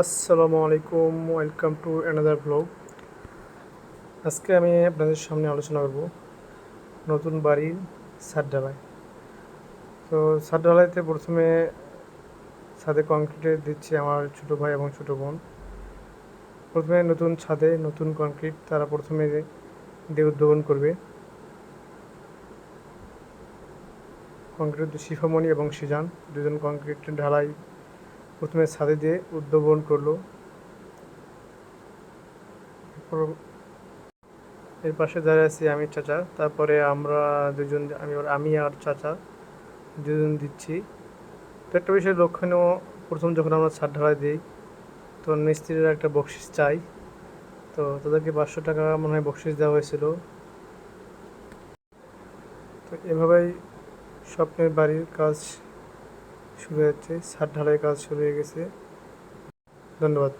আসসালামু আলাইকুম welcome to another blog আজকে আমি আপনাদের সামনে আলোচনা করব নতুন বাড়ির ছাদ ঢালাই। তো ছাদ ঢালাইতে প্রথমে ছাদে কংক্রিটে দিচ্ছে আমার ছোটো ভাই এবং ছোটো বোন। প্রথমে নতুন ছাদে নতুন কংক্রিট তারা প্রথমে দিয়ে উদ্বোধন করবে। কংক্রিট শিফামণি এবং সিজান, দুজন কংক্রিট ঢালাই প্রথমে ছাদে দিয়ে উদ্ভাবন করল। এর পাশে দাঁড়িয়ে আছি আমি চাচা। তারপরে আমরা দুজন, আমি আমি আর চাচা দুজন দিচ্ছি। তো একটা বিষয় লক্ষণীয়, প্রথম যখন আমরা ছাদ ঢালাই দিই, তখন মিস্ত্রিরা একটা বকশিস চাই। তো তাদেরকে পাঁচশো টাকা মনে হয় বকশিস দেওয়া হয়েছিল। তো এভাবেই স্বপ্নের বাড়ির কাজ শুরু হয়েছে ছাদ ঢালাই কাজ শুরু হয়ে গেছে। ধন্যবাদ।